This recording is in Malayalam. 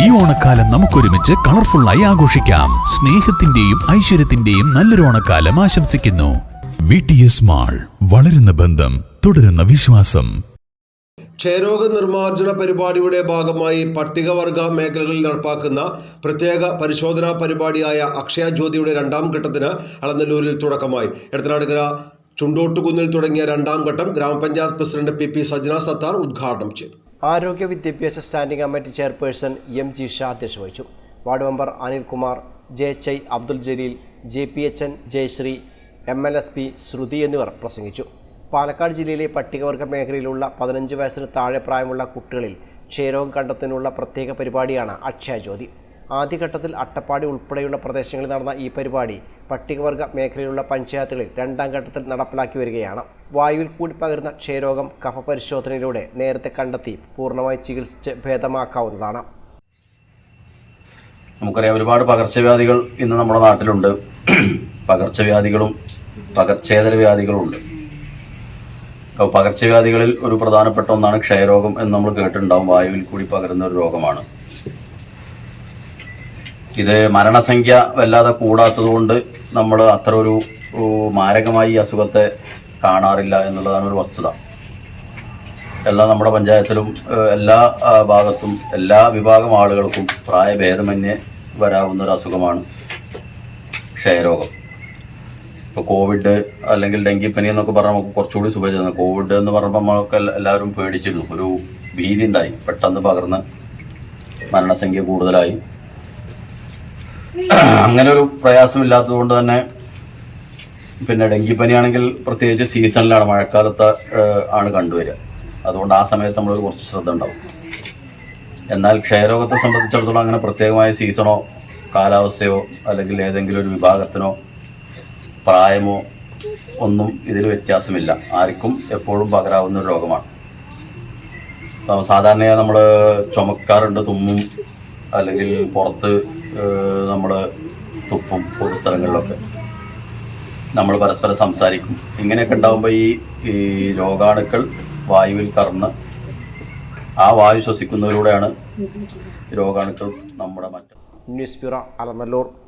ഈ ഓണക്കാലം നമുക്കൊരുമിച്ച് കളർഫുള്ളായി ആഘോഷിക്കാം. സ്നേഹത്തിന്റെയും ഐശ്വര്യത്തിന്റെയും നല്ലൊരു ഓണക്കാലം ആശംസിക്കുന്നു. വി ടി എസ് മാൾ വളരുന്ന ബന്ധം തുടരുന്ന വിശ്വാസം. ക്ഷയരോഗ നിർമ്മാർജന പരിപാടിയുടെ ഭാഗമായി പട്ടികവർഗ മേഖലകളിൽ നടപ്പാക്കുന്ന പ്രത്യേക പരിശോധനാ പരിപാടിയായ അക്ഷയ ജ്യോതിയുടെ രണ്ടാം ഘട്ടത്തിന് അളനല്ലൂരിൽ തുടക്കമായി. എടുത്തനാടുകര ചുണ്ടോട്ടുകുന്നിൽ തുടങ്ങിയ രണ്ടാം ഘട്ടം ഗ്രാമപഞ്ചായത്ത് president P P Sajna Sathar ഉദ്ഘാടനം ചെയ്തു. ആരോഗ്യ വിദ്യാഭ്യാസ standing committee chairperson M G Shah അധ്യക്ഷ വഹിച്ചു ward member Anilkumar J I Abdul Jaleel J P H N Jayashree M L S P Shruthi എന്നിവർ പ്രസംഗിച്ചു. പാലക്കാട് ജില്ലയിലെ പട്ടികവർഗ മേഖലയിലുള്ള പതിനഞ്ച് വയസ്സിന് താഴെ പ്രായമുള്ള കുട്ടികളിൽ ക്ഷയരോഗം കണ്ടെത്തുന്നതിനുള്ള പ്രത്യേക പരിപാടിയാണ് അക്ഷയ ജ്യോതി. ആദ്യഘട്ടത്തിൽ അട്ടപ്പാടി ഉൾപ്പെടെയുള്ള പ്രദേശങ്ങളിൽ നടന്ന ഈ പരിപാടി പട്ടികവർഗ മേഖലയിലുള്ള പഞ്ചായത്തുകളിൽ രണ്ടാം ഘട്ടത്തിൽ നടപ്പിലാക്കി വരികയാണ്. വായുവിൽ കൂടി പകരുന്ന ക്ഷയരോഗം കഫ പരിശോധനയിലൂടെ നേരത്തെ കണ്ടെത്തി പൂർണമായി ചികിത്സിച്ച് ഭേദമാക്കാവുന്നതാണ്. നമുക്കറിയാം ഒരുപാട് പകർച്ചവ്യാധികൾ ഇന്ന് നമ്മുടെ നാട്ടിലുണ്ട്. പകർച്ചവ്യാധികളും പകർച്ചേതര വ്യാധികളുമുണ്ട് അപ്പോൾ പകർച്ചവ്യാധികളിൽ ഒരു പ്രധാനപ്പെട്ട ഒന്നാണ് ക്ഷയരോഗം എന്ന് നമ്മൾ കേട്ടിട്ടുണ്ടാവും. വായുവിൽ കൂടി പകരുന്ന ഒരു രോഗമാണ്. ഇത് മരണസംഖ്യ വല്ലാതെ കൂടാത്തത് കൊണ്ട് നമ്മൾ അത്ര ഒരു മാരകമായി അസുഖത്തെ കാണാറില്ല എന്നുള്ളതാണ് ഒരു വസ്തുത. എല്ലാ നമ്മുടെ പഞ്ചായത്തിലും എല്ലാ ഭാഗത്തും എല്ലാ വിഭാഗം ആളുകൾക്കും പ്രായഭേദമന്യേ വരാവുന്ന ഒരു അസുഖമാണ് ക്ഷയരോഗം. ഇപ്പോൾ കോവിഡ് അല്ലെങ്കിൽ ഡെങ്കിപ്പനി എന്നൊക്കെ പറഞ്ഞാൽ നമുക്ക് കുറച്ചുകൂടി സുഖം കോവിഡ് എന്ന് പറയുമ്പോൾ നമ്മൾക്ക് എല്ലാ- എല്ലാവരും പേടിച്ചിരുന്നു. ഒരു ഭീതി ഉണ്ടായി. പെട്ടെന്ന് പകർന്ന് മരണസംഖ്യ കൂടുതലായി. അങ്ങനെ ഒരു പ്രയാസമില്ലാത്തത് കൊണ്ട് തന്നെ പിന്നെ ഡെങ്കിപ്പനിയാണെങ്കിൽ പ്രത്യേകിച്ച് സീസണിലാണ് മഴക്കാലത്ത് ആണ് കണ്ടുവരിക. അതുകൊണ്ട് ആ സമയത്ത് നമ്മൾ കുറച്ച് ശ്രദ്ധ ഉണ്ടാവും. എന്നാൽ ക്ഷയരോഗത്തെ സംബന്ധിച്ചിടത്തോളം അങ്ങനെ പ്രത്യേകമായ സീസണോ കാലാവസ്ഥയോ അല്ലെങ്കിൽ ഏതെങ്കിലും ഒരു വിഭാഗത്തിനോ പ്രായമോ ഒന്നും ഇതിൽ വ്യത്യാസമില്ല. ആർക്കും എപ്പോഴും പകരാവുന്ന ഒരു രോഗമാണ്. സാധാരണയായി നമ്മൾ ചുമക്കാറുണ്ട് തുമ്മും അല്ലെങ്കിൽ പുറത്ത് നമ്മൾ തുപ്പും പൊതു സ്ഥലങ്ങളിലൊക്കെ നമ്മൾ പരസ്പരം സംസാരിക്കും. ഇങ്ങനെയൊക്കെ ഉണ്ടാകുമ്പോൾ ഈ ഈ രോഗാണുക്കൾ വായുവിൽ കറന്ന് ആ വായു ശ്വസിക്കുന്നതിലൂടെയാണ് രോഗാണുക്കൾ നമ്മുടെ മറ്റ് ന്യൂസ് ബ്യൂറോ അലനല്ലൂർ